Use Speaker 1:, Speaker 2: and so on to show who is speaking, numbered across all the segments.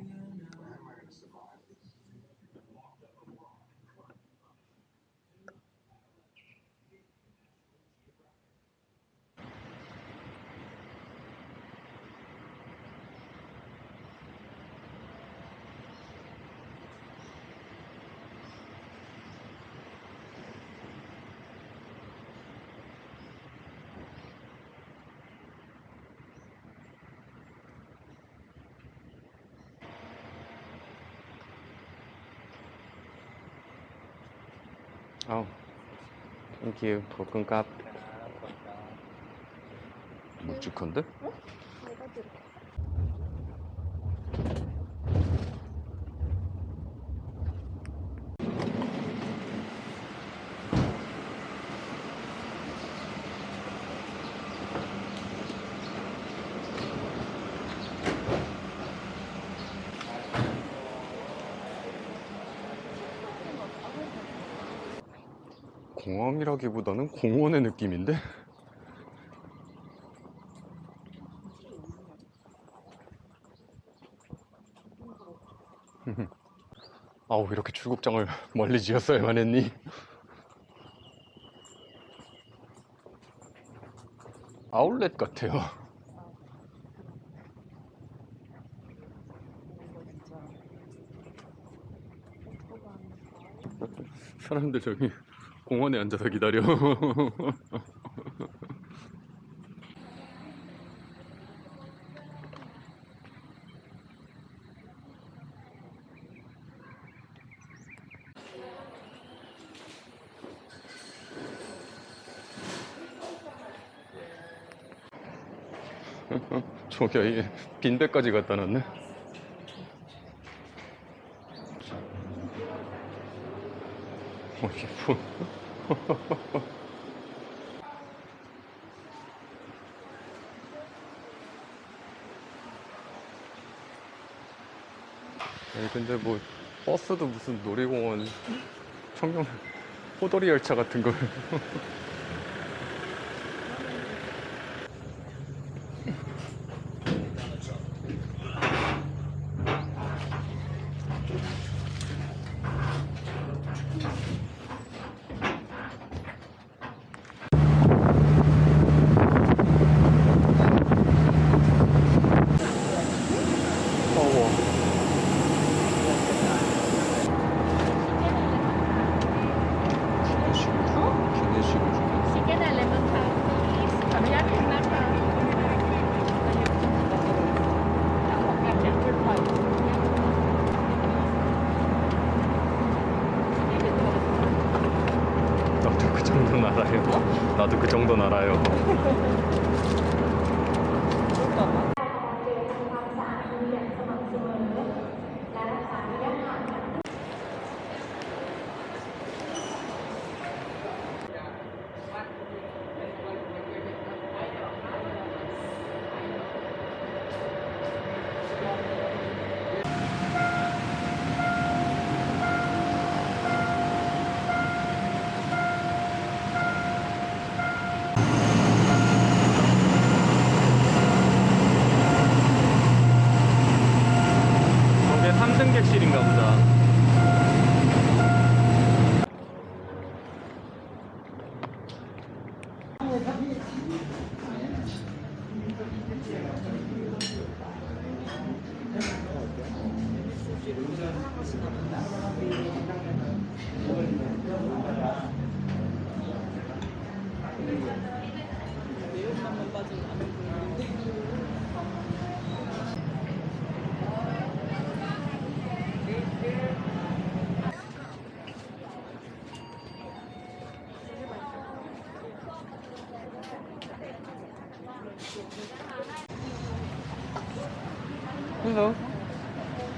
Speaker 1: am I going to survive? 어, thank you. 볶음밥. 묵직한데?
Speaker 2: 내가 들어.
Speaker 1: 공항이라기보다는 공원의 느낌인데? 아우 이렇게 출국장을 멀리 지었어야만 했니? 아울렛 같아요. 사람들 저기 공원에 앉아서 기다려. 저기 아예 빈배까지 갖다 놨네. 어, 이게 뭐. 아니 근데 뭐 버스도 무슨 놀이공원 청년 호돌이 열차 같은 걸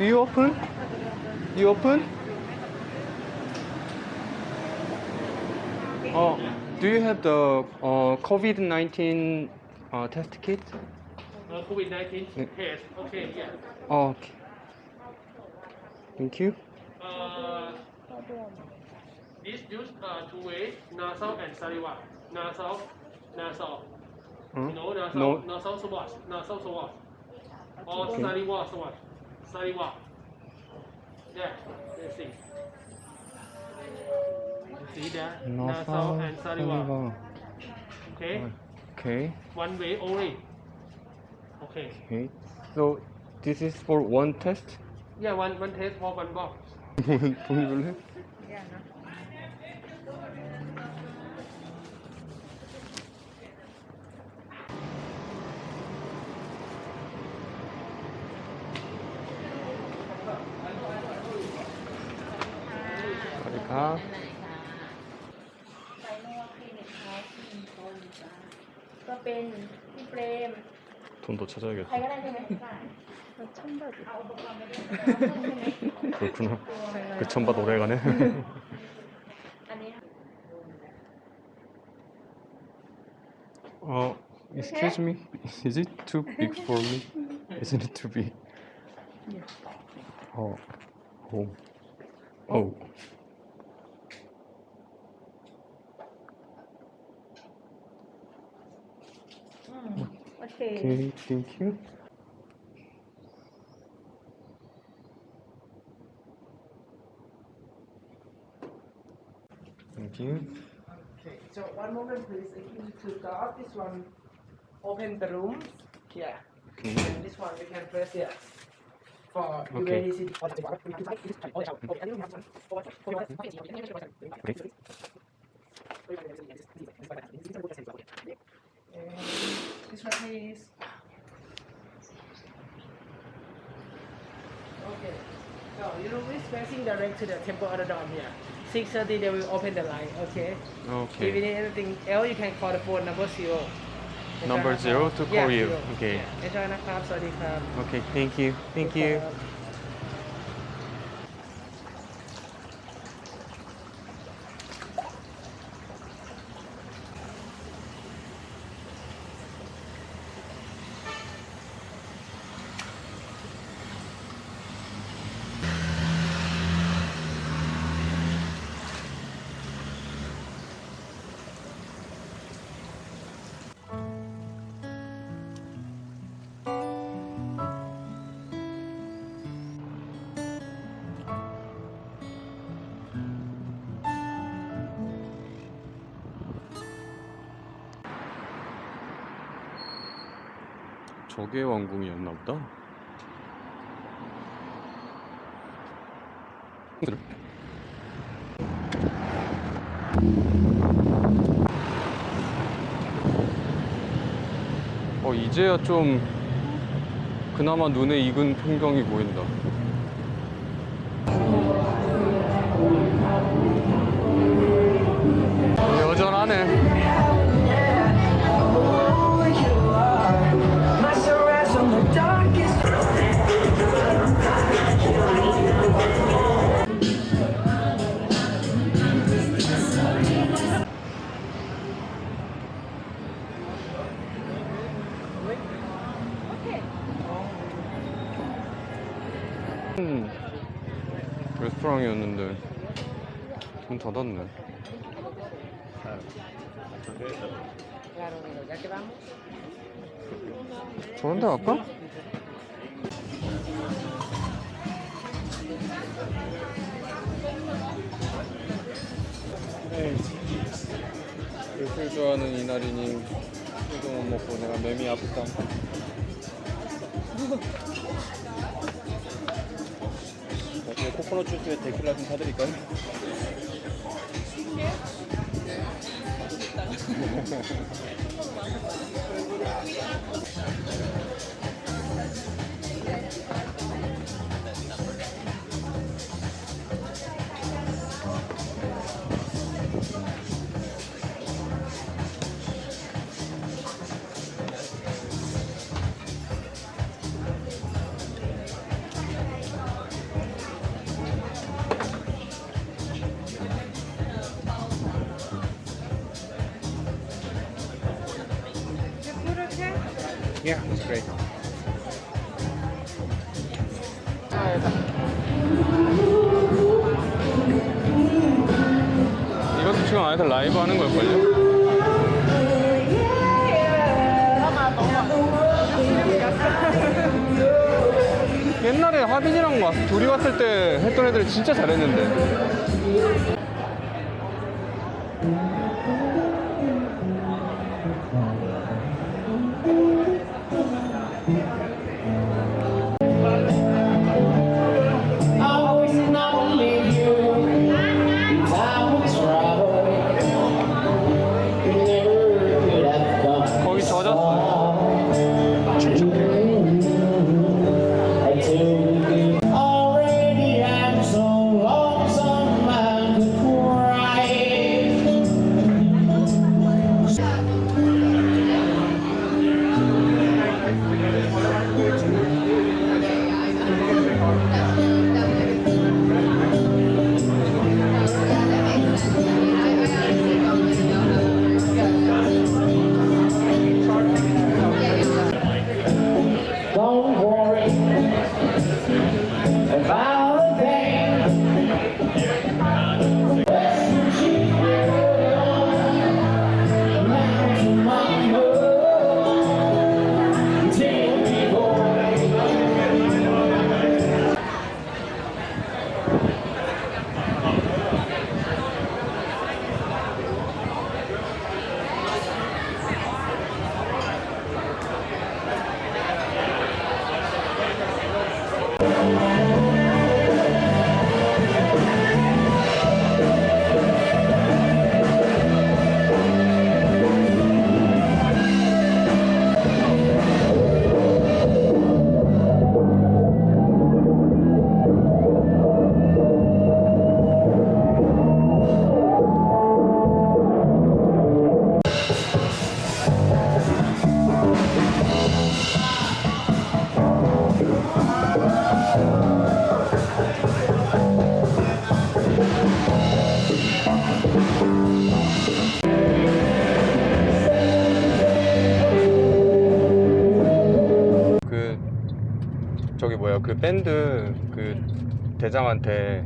Speaker 1: Do you open? You open? Oh, do you have the uh, COVID-19 uh, test kit?
Speaker 3: Uh, COVID-19
Speaker 1: Yeah.
Speaker 3: test. Okay, yeah.
Speaker 1: Oh, okay. Thank you.
Speaker 3: Uh, this use uh, two ways, nasal and saliva. Nasal, nasal.
Speaker 1: Huh?
Speaker 3: You know, nasal,
Speaker 1: No.
Speaker 3: nasal swab, nasal swab. Or
Speaker 1: Okay.
Speaker 3: saliva swab. Sariwa. There, let's see. You see there? Nassau and Sariwa. Okay?
Speaker 1: Okay.
Speaker 3: One way only. Okay.
Speaker 1: Okay. So this is for one test?
Speaker 3: Yeah, one one test for one box.
Speaker 1: 종류별로? 빨리 가.
Speaker 2: ไปนวดคลินิกเท้าคลินิกคนจ้าก็เป็นพี่เปรม
Speaker 1: 돈도
Speaker 2: ใคร
Speaker 1: 찾아야겠다.
Speaker 2: ก็ได้ใช่ไหมเราช่างแบบเอาอุปกรณ์ไปด้วย
Speaker 1: 그렇구나. 그 천밭 오래가네.
Speaker 2: อันนี้
Speaker 1: 어, excuse me. Is it too big for me? Isn't it too big? 어, 오, 오.
Speaker 2: โ Okay.
Speaker 1: Okay, thank you. Thank you.
Speaker 4: Okay, so one moment please. If you need to start this one, open the room. Yeah.
Speaker 1: Okay.
Speaker 4: And this one we can press yes. For
Speaker 1: okay.
Speaker 4: This one, please. Okay. So you always facing direct to the temple of the here. 6.30 they will open the line, okay? Okay. If you need anything else, you can call the phone number zero.
Speaker 1: Number zero to call yeah, you.
Speaker 4: Zero.
Speaker 1: Okay.
Speaker 4: Yeah.
Speaker 1: Okay, thank you. Thank you. 저게 왕궁이었나 보다. 어, 이제야 좀 그나마 눈에 익은 풍경이 보인다. 여전하네. 레스토랑이었는데 문 닫았네.
Speaker 4: Claro, amigo, ya que vamos.
Speaker 1: 저런 데 갈까? 네. 술 좋아하는 이날이니 술도 못 먹고 내가 매미 아프다. 코코넛 주스에 데킬라 좀 사드릴까요? Yeah, it's great. 이것도 지금 안에서 라이브 하는 걸걸요? 예. 옛날에 하빈이랑 왔, 둘이 왔을 때 했던 애들이 진짜 잘했는데. 그 밴드 그 대장한테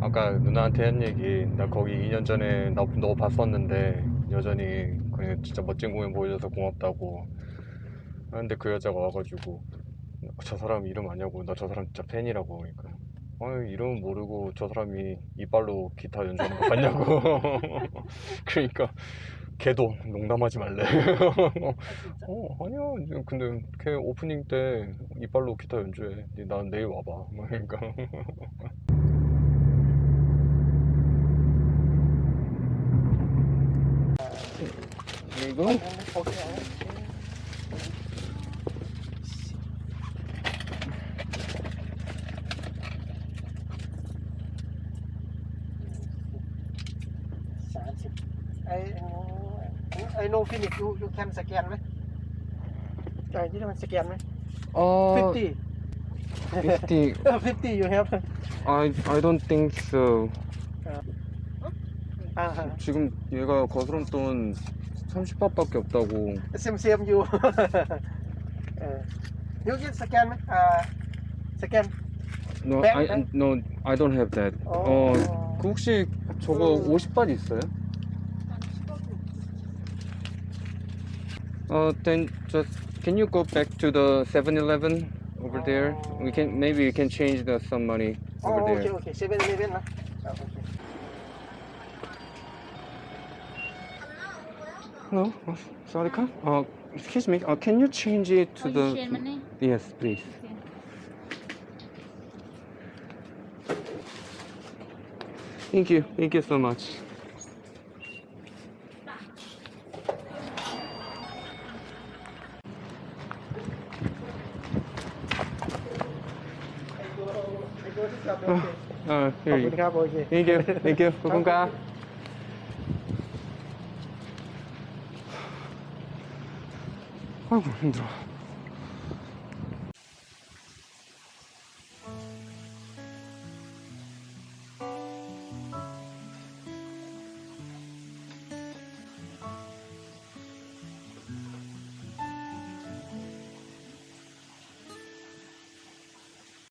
Speaker 1: 아까 누나한테 한 얘기 나 거기 2년 전에 나, 너 봤었는데 여전히 그냥 진짜 멋진 공연 보여줘서 고맙다고. 하는데 그 여자가 와가지고 저 사람 이름 아냐고. 나 저 사람 진짜 팬이라고. 그러니까 아 이름 모르고 저 사람이 이빨로 기타 연주하는 거 봤냐고. 그러니까 걔도 농담하지 말래. 어 아니야. 근데 걔 오프닝 때 이빨로 기타 연주해. 난 내일 와봐. 막 그러니까. 그리고
Speaker 4: I I know finish you you can scan ไหมไอ้ที่มันสแกนไหม
Speaker 1: 어
Speaker 4: 50
Speaker 1: 50
Speaker 4: 50 you have
Speaker 1: I I don't think so
Speaker 4: อ่า
Speaker 1: 지금 얘가 거스름 돈 30밥밖에 없다고
Speaker 4: เซมเซมอยู่ เออ you can scan ไหมอ่าสแกน
Speaker 1: No
Speaker 4: 백,
Speaker 1: I
Speaker 4: 백?
Speaker 1: no I don't have that
Speaker 4: 어.
Speaker 1: 어 그 혹시 저거
Speaker 4: 그-
Speaker 1: 50ባት 있어요? Uh, then just can you go back to the 7-Eleven over there? We can maybe we can change the some money
Speaker 4: oh,
Speaker 1: over
Speaker 4: oh, okay,
Speaker 1: there.
Speaker 4: okay. 7-Eleven.
Speaker 1: Hello, sorry. Uh, excuse me. Uh, can you change it to the?
Speaker 2: Money?
Speaker 1: Yes, please. Thank you. Thank you so much.
Speaker 4: ขอบ
Speaker 1: here
Speaker 4: คุณ
Speaker 1: you.
Speaker 4: ครับโอเค
Speaker 1: Thank you. Thank you. 고맙습니다. 아이고 힘들어.